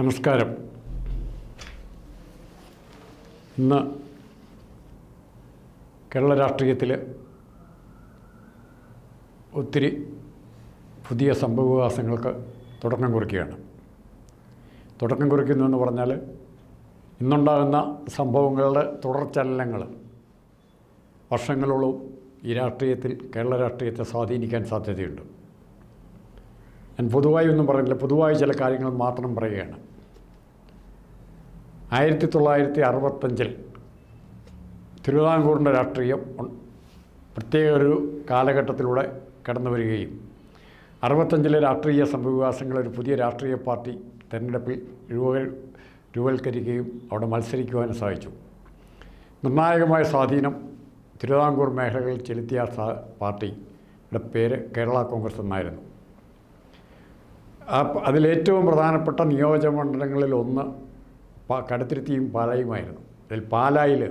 നമസ്കാരം. ഇന്ന് കേരള രാഷ്ട്രീയത്തിൽ ഒത്തിരി പുതിയ സംഭവവികാസങ്ങൾക്ക് തുടക്കം കുറിക്കുകയാണ്. തുടക്കം കുറിക്കുന്നു എന്ന് പറഞ്ഞാൽ ഇന്നുണ്ടാകുന്ന സംഭവങ്ങളുടെ തുടർചലനങ്ങൾ വർഷങ്ങളോളം ഈ രാഷ്ട്രീയത്തിൽ കേരള രാഷ്ട്രീയത്തെ സ്വാധീനിക്കാൻ സാധ്യതയുണ്ട്. ഞാൻ പൊതുവായി ഒന്നും പറയുന്നില്ല പൊതുവായി ചില കാര്യങ്ങൾ മാത്രം പറയുകയാണ്. ആയിരത്തി തൊള്ളായിരത്തി അറുപത്തഞ്ചിൽ തിരുവിതാംകൂറിന്റെ രാഷ്ട്രീയം പ്രത്യേക ഒരു കാലഘട്ടത്തിലൂടെ കടന്നു വരികയും അറുപത്തഞ്ചിലെ രാഷ്ട്രീയ സംഭവവികാസങ്ങൾ ഒരു പുതിയ രാഷ്ട്രീയ പാർട്ടി തെരഞ്ഞെടുപ്പിൽ രൂപ രൂപവൽക്കരിക്കുകയും അവിടെ മത്സരിക്കുവാനും സാധിച്ചു. നിർണായകമായ സ്വാധീനം തിരുവിതാംകൂർ മേഖലകളിൽ ചെലുത്തിയ പാർട്ടിയുടെ പേര് കേരള കോൺഗ്രസ് എന്നായിരുന്നു. അതിലേറ്റവും പ്രധാനപ്പെട്ട നിയോജകമണ്ഡലങ്ങളിൽ ഒന്ന് പ- കടുത്തുരുത്തിയും പാലായുമായിരുന്നു. അതിൽ പാലായിൽ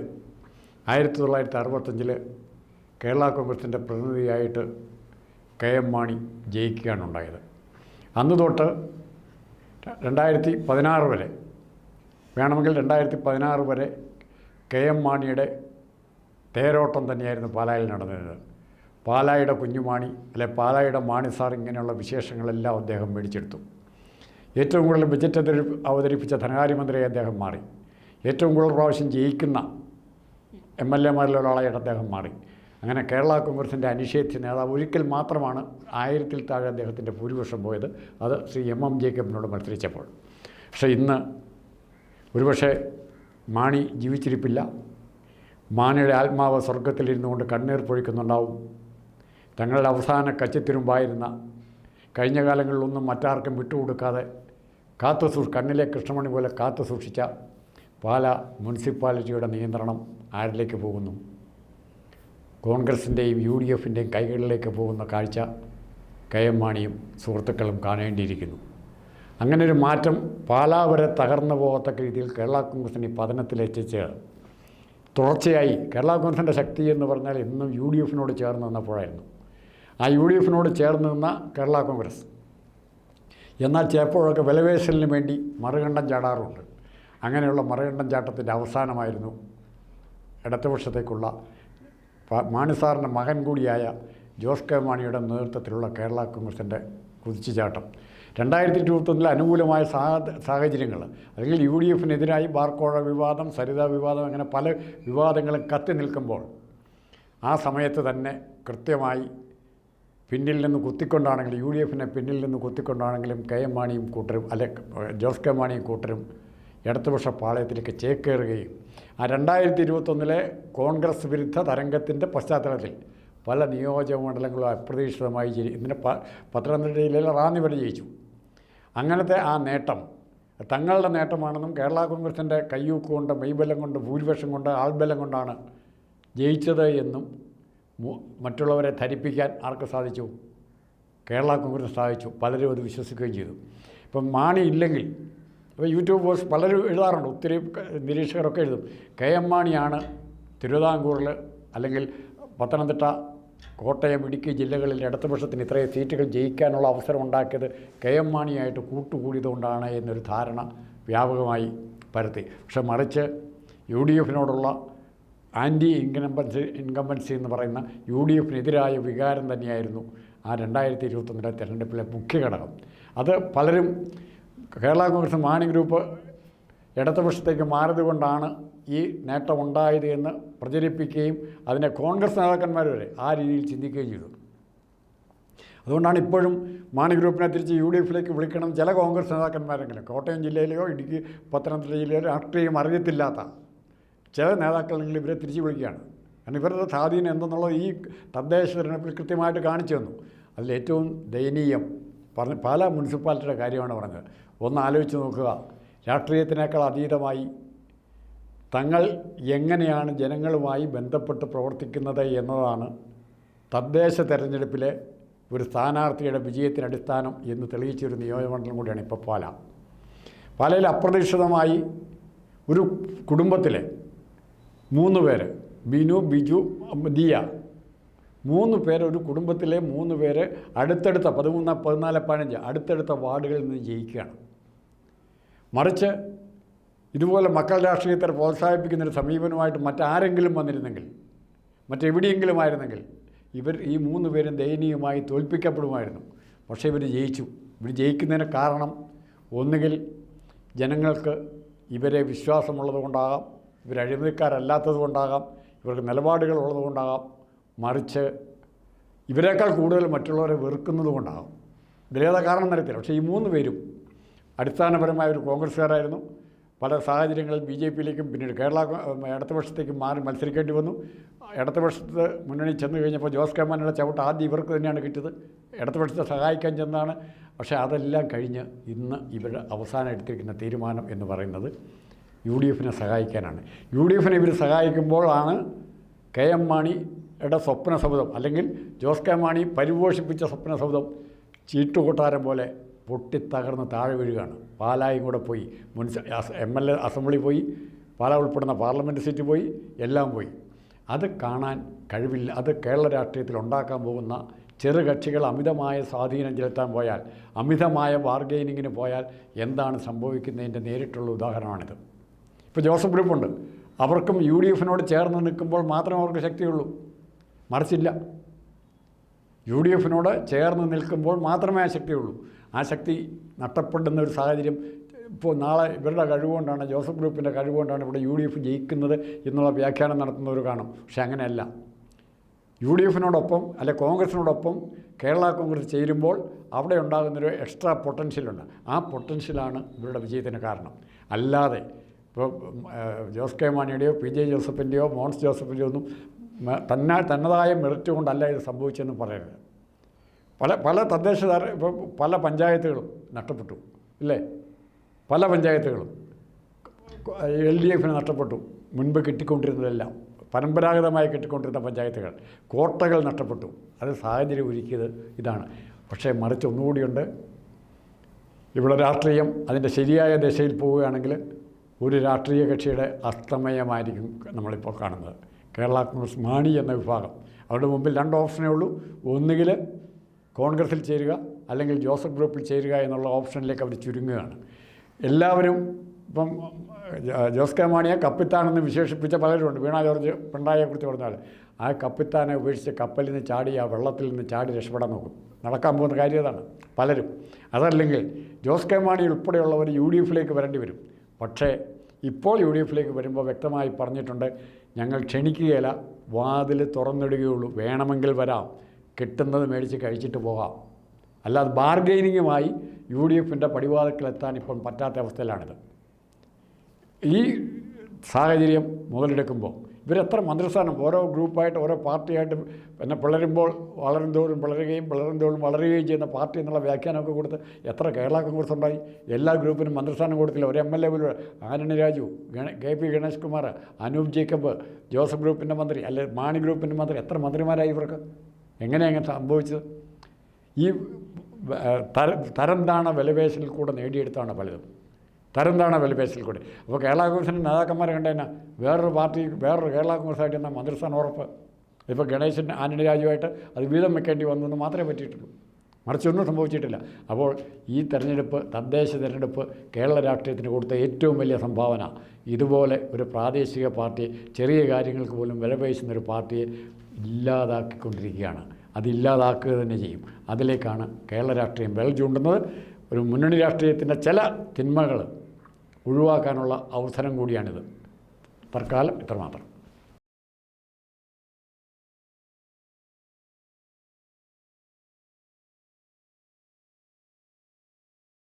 ആയിരത്തി തൊള്ളായിരത്തി അറുപത്തഞ്ചിൽ കേരള കോൺഗ്രസിന്റെ പ്രതിനിധിയായിട്ട് കെ എം മാണി ജയിക്കുകയാണ് ഉണ്ടായത്. അന്ന് തൊട്ട് രണ്ടായിരത്തി പതിനാറ് വരെ വേണമെങ്കിൽ രണ്ടായിരത്തി പതിനാറ് വരെ കെ എം മാണിയുടെ തേരോട്ടം തന്നെയായിരുന്നു പാലായിൽ നടന്നിരുന്നത് പാലായുടെ കുഞ്ഞുമാണി അല്ലെ പാലായുടെ മാണി സാർ ഇങ്ങനെയുള്ള വിശേഷങ്ങളെല്ലാം അദ്ദേഹം മേടിച്ചെടുത്തു. ഏറ്റവും കൂടുതൽ ബജറ്റ് അവതരി അവതരിപ്പിച്ച ധനകാര്യമന്ത്രിയെ അദ്ദേഹം മാറി. ഏറ്റവും കൂടുതൽ പ്രാവശ്യം ജയിക്കുന്ന എം എൽ എമാരിൽ അദ്ദേഹം മാറി. അങ്ങനെ കേരള കോൺഗ്രസിന്റെ അനിഷേധ്യ നേതാവ് ഒരിക്കൽ മാത്രമാണ് ആയിരത്തിൽ താഴെ അദ്ദേഹത്തിന്റെ ഭൂരിപക്ഷം പോയത്. അത് ശ്രീ എം എം ജേക്കബിനോട് മത്സരിച്ചപ്പോൾ. പക്ഷേ ഇന്ന് ഒരുപക്ഷെ മാണി ജീവിച്ചിരിപ്പില്ല. മാണിയുടെ ആത്മാവ് സ്വർഗത്തിലിരുന്നു കൊണ്ട് കണ്ണീർ പൊഴിക്കുന്നുണ്ടാവും. തങ്ങളുടെ അവസാന കച്ചിത്തിരുമ്പായിരുന്ന കഴിഞ്ഞ കാലങ്ങളിലൊന്നും മറ്റാർക്കും വിട്ടുകൊടുക്കാതെ കാത്തു കണ്ണിലെ കൃഷ്ണമണി പോലെ കാത്തു സൂക്ഷിച്ച പാല മുനിസിപ്പാലിറ്റിയുടെ നിയന്ത്രണം ആരിലേക്ക് പോകുന്നു? കോൺഗ്രസിന്റെയും യു ഡി എഫിന്റെയും കൈകളിലേക്ക് പോകുന്ന കാഴ്ച കെ എം മാണിയും സുഹൃത്തുക്കളും കാണേണ്ടിയിരിക്കുന്നു. അങ്ങനെ ഒരു മാറ്റം പാലാ വരെ തകർന്നു പോകത്തക്ക രീതിയിൽ കേരള കോൺഗ്രസിനെ പതനത്തിലെത്തിച്ച് തുടർച്ചയായി കേരള കോൺഗ്രസിന്റെ ശക്തി എന്ന് പറഞ്ഞാൽ ഇന്നും യു ഡി എഫിനോട് ചേർന്ന് നിന്നപ്പോഴായിരുന്നു. ആ യു ഡി എഫിനോട് ചേർന്ന് നിന്ന കേരള കോൺഗ്രസ് എന്നാൽ ചിലപ്പോഴൊക്കെ വിലവേശലിന് വേണ്ടി മറുകണ്ഠം ചാടാറുണ്ട്. അങ്ങനെയുള്ള മറുകണ്ഠം ചാട്ടത്തിന്റെ അവസാനമായിരുന്നു ഇടതുപക്ഷത്തേക്കുള്ള മാണിസാറിന്റെ മകൻ കൂടിയായ ജോസ് കെ മാണിയുടെ നേതൃത്വത്തിലുള്ള കേരള കോൺഗ്രസിന്റെ കുതിച്ചുചാട്ടം. രണ്ടായിരത്തി ഇരുപത്തൊന്നിൽ അനുകൂലമായ സാഹ- സാഹചര്യങ്ങൾ. അല്ലെങ്കിൽ യു ഡി എഫിനെതിരായി ബാർക്കോഴ വിവാദം സരിത വിവാദം അങ്ങനെ പല വിവാദങ്ങളും കത്തി നിൽക്കുമ്പോൾ ആ സമയത്ത് തന്നെ കൃത്യമായി പിന്നിൽ നിന്ന് കുത്തിക്കൊണ്ടാണെങ്കിലും യു ഡി എഫിനെ പിന്നിൽ നിന്ന് കുത്തിക്കൊണ്ടാണെങ്കിലും കെ എം മാണിയും കൂട്ടരും അല്ലെ ജോസ് കെ മാണിയും കൂട്ടരും ഇടതുപക്ഷ പാളയത്തിലേക്ക് ചേക്കേറുകയും ആ രണ്ടായിരത്തി ഇരുപത്തൊന്നിലെ കോൺഗ്രസ് വിരുദ്ധ തരംഗത്തിന്റെ പശ്ചാത്തലത്തിൽ പല നിയോജക മണ്ഡലങ്ങളും അപ്രതീക്ഷിതമായി ജയി ഇതിന് പ പത്തനംതിട്ട റാന്നി വരെ ജയിച്ചു. അങ്ങനത്തെ ആ നേട്ടം തങ്ങളുടെ നേട്ടമാണെന്നും കേരള കോൺഗ്രസിന്റെ കയ്യൂക്ക് കൊണ്ട് മെയ്ബലം കൊണ്ട് ഭൂരിപക്ഷം കൊണ്ട് ആൾബലം കൊണ്ടാണ് ജയിച്ചത് എന്നും മറ്റുള്ളവരെ ധരിപ്പിക്കാൻ ആർക്ക് സാധിച്ചു? കേരള കോൺഗ്രസ് സാധിച്ചു. പലരും അത് വിശ്വസിക്കുകയും ചെയ്തു. ഇപ്പം മാണി ഇല്ലെങ്കിൽ ഇപ്പോൾ യൂട്യൂബ് പോസ്റ്റ് പലരും എഴുതാറുണ്ട്. ഒത്തിരി നിരീക്ഷകരൊക്കെ എഴുതും. കെ എം മാണിയാണ് തിരുവിതാംകൂറിൽ അല്ലെങ്കിൽ പത്തനംതിട്ട കോട്ടയം ഇടുക്കി ജില്ലകളിൽ ഇടതുപക്ഷത്തിന് ഇത്രയും സീറ്റുകൾ ജയിക്കാനുള്ള അവസരം ഉണ്ടാക്കിയത് കെ എം മാണിയായിട്ട് കൂട്ടുകൂടിയതുകൊണ്ടാണ് എന്നൊരു ധാരണ വ്യാപകമായി പരത്തി. പക്ഷെ മറിച്ച് യു ഡി എഫിനോടുള്ള ആന്റി ഇൻകംബൻസി ഇൻകംബൻസി എന്ന് പറയുന്ന യു ഡി എഫിനെതിരായ വികാരം തന്നെയായിരുന്നു ആ രണ്ടായിരത്തി ഇരുപത്തൊന്നിലെ തെരഞ്ഞെടുപ്പിലെ മുഖ്യ ഘടകം. അത് പലരും കേരള കോൺഗ്രസ് മാണി ഗ്രൂപ്പ് ഇടതുപക്ഷത്തേക്ക് മാറിയതുകൊണ്ടാണ് ഈ നേട്ടമുണ്ടായത് എന്ന് പ്രചരിപ്പിക്കുകയും അതിനെ കോൺഗ്രസ് നേതാക്കന്മാർ വരെ ആ രീതിയിൽ ചിന്തിക്കുകയും ചെയ്തു. അതുകൊണ്ടാണ് ഇപ്പോഴും മാണി ഗ്രൂപ്പിനെ തിരിച്ച് യു ഡി എഫിലേക്ക് വിളിക്കണം. ചില കോൺഗ്രസ് നേതാക്കന്മാരെങ്കിലും കോട്ടയം ജില്ലയിലെയോ ഇടുക്കി പത്തനംതിട്ട ജില്ലയിലോ രാഷ്ട്രീയം അറിയത്തില്ലാത്ത ചില നേതാക്കളെങ്കിലും ഇവരെ തിരിച്ചു വിളിക്കുകയാണ്. കാരണം ഇവരുടെ സ്വാധീനം എന്തെന്നുള്ളത് ഈ തദ്ദേശ തിരഞ്ഞെടുപ്പിൽ കൃത്യമായിട്ട് കാണിച്ചു തന്നു. അതിൽ ഏറ്റവും ദയനീയം പറഞ്ഞ പല മുനിസിപ്പാലിറ്റിയുടെ കാര്യമാണ് പറഞ്ഞത്. ഒന്ന് ആലോചിച്ച് നോക്കുക. രാഷ്ട്രീയത്തിനേക്കാൾ അതീതമായി തങ്ങൾ എങ്ങനെയാണ് ജനങ്ങളുമായി ബന്ധപ്പെട്ട് പ്രവർത്തിക്കുന്നത് എന്നതാണ് തദ്ദേശ തെരഞ്ഞെടുപ്പിലെ ഒരു സ്ഥാനാർത്ഥിയുടെ വിജയത്തിന് അടിസ്ഥാനം എന്ന് തെളിയിച്ചൊരു നിയോജകമണ്ഡലം കൂടിയാണ് ഇപ്പോൾ പാല. പാലയിൽ അപ്രതീക്ഷിതമായി ഒരു കുടുംബത്തിലെ മൂന്ന് പേര്. ബിനു ബിജു ദിയ. മൂന്ന് പേര് ഒരു കുടുംബത്തിലെ മൂന്ന് പേര് അടുത്തടുത്ത പതിമൂന്ന് പതിനാല് പതിനഞ്ച് അടുത്തടുത്ത വാർഡുകളിൽ നിന്ന് ജയിക്കുകയാണ്. മറിച്ച് ഇതുപോലെ മക്കൾ രാഷ്ട്രീയത്തെ പ്രോത്സാഹിപ്പിക്കുന്നൊരു സമീപനമായിട്ട് മറ്റാരെങ്കിലും വന്നിരുന്നെങ്കിൽ മറ്റെവിടെയെങ്കിലും ആയിരുന്നെങ്കിൽ ഇവർ ഈ മൂന്ന് പേരും ദയനീയമായി തോൽപ്പിക്കപ്പെടുമായിരുന്നു. പക്ഷേ ഇവർ ജയിച്ചു. ഇവർ ജയിക്കുന്നതിന് കാരണം ഒന്നുകിൽ ജനങ്ങൾക്ക് ഇവരെ വിശ്വാസമുള്ളത് കൊണ്ടാകാം ഇവർ അഴിമതിക്കാരല്ലാത്തത് കൊണ്ടാകാം ഇവർക്ക് നിലപാടുകൾ ഉള്ളത് കൊണ്ടാകാം മറിച്ച് ഇവരെക്കാൾ കൂടുതൽ മറ്റുള്ളവരെ വെറുക്കുന്നത് കൊണ്ടാകാം ഇതിലേതാ കാരണം എന്നറിയത്തില്ല. പക്ഷേ ഈ മൂന്ന് പേരും അടിസ്ഥാനപരമായ ഒരു കോൺഗ്രസ്സുകാരായിരുന്നു. പല സാഹചര്യങ്ങളിൽ ബി ജെ പിയിലേക്കും പിന്നീട് കേരള ഇടതുപക്ഷത്തേക്കും മാറി മത്സരിക്കേണ്ടി വന്നു. ഇടതുപക്ഷത്ത് മുന്നണി ചെന്ന് കഴിഞ്ഞപ്പോൾ ജോസ് കെ മാനിയുടെ ചവിട്ട് ആദ്യം ഇവർക്ക് തന്നെയാണ് കിട്ടിയത്. ഇടതുപക്ഷത്തെ സഹായിക്കാൻ ചെന്നാണ്. പക്ഷേ അതെല്ലാം കഴിഞ്ഞ് ഇന്ന് ഇവരുടെ അവസാനം എടുത്തിരിക്കുന്ന തീരുമാനം എന്ന് പറയുന്നത് യു ഡി എഫിനെ സഹായിക്കാനാണ്. യു ഡി എഫിനെ ഇവർ സഹായിക്കുമ്പോഴാണ് കെ എം മാണിയുടെ സ്വപ്ന സൗധം അല്ലെങ്കിൽ ജോസ് കെ മാണി പരിപോഷിപ്പിച്ച സ്വപ്ന സൗധം ചീട്ടുകൊട്ടാരം പോലെ പൊട്ടിത്തകർന്ന് താഴെ വീഴുകയാണ്. പാലായും കൂടെ പോയി. മുൻസ എം എൽ എ അസംബ്ലി പോയി. പാലാ ഉൾപ്പെടുന്ന പാർലമെന്റ് സീറ്റ് പോയി. എല്ലാം പോയി. അത് കാണാൻ കഴിവില്ല. അത് കേരള രാഷ്ട്രീയത്തിൽ ഉണ്ടാക്കാൻ പോകുന്ന ചെറു കക്ഷികൾ അമിതമായ സ്വാധീനം ചെലുത്താൻ പോയാൽ അമിതമായ ബാർഗെയിനിങ്ങിന് പോയാൽ എന്താണ് സംഭവിക്കുന്നതിന്റെ നേരിട്ടുള്ള ഉദാഹരണമാണിത്. ഇപ്പോൾ ജോസഫ് ഗ്രൂപ്പുണ്ട് അവർക്കും യു ഡി എഫിനോട് ചേർന്ന് നിൽക്കുമ്പോൾ മാത്രമേ അവർക്ക് ശക്തിയുള്ളൂ. മറിച്ചില്ല. യു ഡി എഫിനോട് ചേർന്ന് നിൽക്കുമ്പോൾ മാത്രമേ ആ ശക്തിയുള്ളൂ. ആ ശക്തി നഷ്ടപ്പെടുന്ന ഒരു സാഹചര്യം ഇപ്പോൾ നാളെ ഇവരുടെ കഴിവുകൊണ്ടാണ് ജോസഫ് ഗ്രൂപ്പിന്റെ കഴിവുകൊണ്ടാണ് ഇവിടെ യു ഡി എഫ് ജയിക്കുന്നത് എന്നുള്ള വ്യാഖ്യാനം നടത്തുന്നവർ കാണും. പക്ഷേ അങ്ങനെയല്ല. യു ഡി എഫിനോടൊപ്പം അല്ലെ കോൺഗ്രസിനോടൊപ്പം കേരള കോൺഗ്രസ് ചേരുമ്പോൾ അവിടെ ഉണ്ടാകുന്നൊരു എക്സ്ട്രാ പൊട്ടൻഷ്യലുണ്ട് ആ പൊട്ടൻഷ്യലാണ് ഇവരുടെ വിജയത്തിന് കാരണം. അല്ലാതെ ഇപ്പോൾ ജോസ് കെ മാണിയുടെയോ പി ജെ ജോസഫിന്റെയോ മോൻസ് ജോസഫിന്റെയോ ഒന്നും തന്നെ തന്നതായ മെറിറ്റ് കൊണ്ടല്ല ഇത് സംഭവിച്ചെന്ന് പറയരുത്. പല പല തദ്ദേശ ഇപ്പോൾ പല പഞ്ചായത്തുകളും നഷ്ടപ്പെട്ടു ഇല്ലേ? പല പഞ്ചായത്തുകളും. എൽ ഡി എഫിന് നഷ്ടപ്പെട്ടു മുൻപ് കിട്ടിക്കൊണ്ടിരുന്നതെല്ലാം. പരമ്പരാഗതമായി കിട്ടിക്കൊണ്ടിരുന്ന പഞ്ചായത്തുകൾ. കോട്ടകൾ നഷ്ടപ്പെട്ടു. അത് സാഹചര്യം ഒരുക്കിയത് ഇതാണ്. പക്ഷേ മറിച്ച് ഒന്നുകൂടിയുണ്ട്. ഇവിടെ രാഷ്ട്രീയം അതിന്റെ ശരിയായ ദിശയിൽ പോവുകയാണെങ്കിൽ ഒരു രാഷ്ട്രീയ കക്ഷിയുടെ അസ്തമയമായിരിക്കും നമ്മളിപ്പോൾ കാണുന്നത്. കേരള കോൺഗ്രസ് മാണി എന്ന വിഭാഗം. അവരുടെ മുമ്പിൽ രണ്ട് ഓപ്ഷനേ ഉള്ളൂ. ഒന്നുകിൽ കോൺഗ്രസിൽ ചേരുക അല്ലെങ്കിൽ ജോസഫ് ഗ്രൂപ്പിൽ ചേരുക എന്നുള്ള ഓപ്ഷനിലേക്ക് അവർ ചുരുങ്ങുകയാണ്. എല്ലാവരും ഇപ്പം ജോസ് കെ മാണിയെ കപ്പിത്താനെന്ന് വിശേഷിപ്പിച്ച പലരുമുണ്ട്. വീണ ജോർജ് പിണറായിയെക്കുറിച്ച് പറഞ്ഞാൽ ആ കപ്പിത്താനെ ഉപേക്ഷിച്ച് കപ്പലിൽ നിന്ന് ചാടി ആ വെള്ളത്തിൽ നിന്ന് ചാടി രക്ഷപ്പെടാൻ നോക്കും. നടക്കാൻ പോകുന്ന കാര്യം അതാണ്. പലരും. അതല്ലെങ്കിൽ ജോസ് കെ മാണി ഉൾപ്പെടെയുള്ളവർ യു ഡി എഫിലേക്ക് വരേണ്ടി വരും. പക്ഷേ ഇപ്പോൾ യു ഡി എഫിലേക്ക് വരുമ്പോൾ വ്യക്തമായി പറഞ്ഞിട്ടുണ്ട് ഞങ്ങൾ ക്ഷണിക്കുകയില്ല വാതിൽ തുറന്നിടുകയുള്ളൂ. വേണമെങ്കിൽ വരാം. കിട്ടുന്നത് മേടിച്ച് കഴിച്ചിട്ട് പോകാം. അല്ലാതെ ബാർഗെയിനിങ്ങുമായി യു ഡി എഫിന്റെ പടിവാതിക്കലെത്താൻ ഇപ്പം പറ്റാത്ത അവസ്ഥയിലാണിത്. ഈ സാഹചര്യം മുതലെടുക്കുമ്പോൾ ഇവരെത്ര മന്ത്രിസ്ഥാനം ഓരോ ഗ്രൂപ്പായിട്ട് ഓരോ പാർട്ടിയായിട്ട് പിന്നെ പിളരുമ്പോൾ വളരും തോറും പിളരുകയും പിളരും തോറും വളരുകയും ചെയ്യുന്ന പാർട്ടി എന്നുള്ള വ്യാഖ്യാനമൊക്കെ കൊടുത്ത് എത്ര കേരള കോൺഗ്രസ് ഉണ്ടായി? എല്ലാ ഗ്രൂപ്പിനും മന്ത്രിസ്ഥാനം കൊടുത്തില്ല. ഒരു എം എൽ എ പോലും ആനണി രാജു കെ പി ഗണേഷ് കുമാർ അനൂപ് ജേക്കബ് ജോസഫ് ഗ്രൂപ്പിന്റെ മന്ത്രി അല്ലെ മാണി ഗ്രൂപ്പിന്റെ മന്ത്രി എത്ര മന്ത്രിമാരായി ഇവർക്ക്? എങ്ങനെയാണ് സംഭവിച്ചത്? ഈ തര തരം താണ വിലപേശലിൽ കൂടെ നേടിയെടുത്താണ് പലതും. തരം താണ വിലപേശലിൽ കൂടി. അപ്പോൾ കേരള കോൺഗ്രസിന്റെ നേതാക്കന്മാരെ കണ്ടതിന് വേറൊരു പാർട്ടി വേറൊരു കേരള കോൺഗ്രസ്സായിട്ട് എന്നാൽ മന്ത്രിസ്ഥാനം ഉറപ്പ്? ഇപ്പോൾ ഗണേശൻ ആന്റണി രാജുവായിട്ട് അത് വീതം വെക്കേണ്ടി വന്നു എന്ന് മാത്രമേ പറ്റിയിട്ടുള്ളൂ. മറിച്ചൊന്നും സംഭവിച്ചിട്ടില്ല. അപ്പോൾ ഈ തെരഞ്ഞെടുപ്പ് തദ്ദേശ തെരഞ്ഞെടുപ്പ് കേരള രാഷ്ട്രീയത്തിന് കൊടുത്ത ഏറ്റവും വലിയ സംഭാവന. ഇതുപോലെ ഒരു പ്രാദേശിക പാർട്ടി ചെറിയ കാര്യങ്ങൾക്ക് പോലും വിലപേശുന്ന ഒരു പാർട്ടിയെ ഇല്ലാതാക്കിക്കൊണ്ടിരിക്കുകയാണ്. അതില്ലാതാക്കുക തന്നെ ചെയ്യും. അതിലേക്കാണ് കേരള രാഷ്ട്രീയം വിരൽ ചൂണ്ടുന്നത്. ഒരു മുന്നണി രാഷ്ട്രീയത്തിന്റെ ചില തിന്മകൾ ഒഴിവാക്കാനുള്ള അവസരം കൂടിയാണിത്. തൽക്കാലം ഇത്രമാത്രം.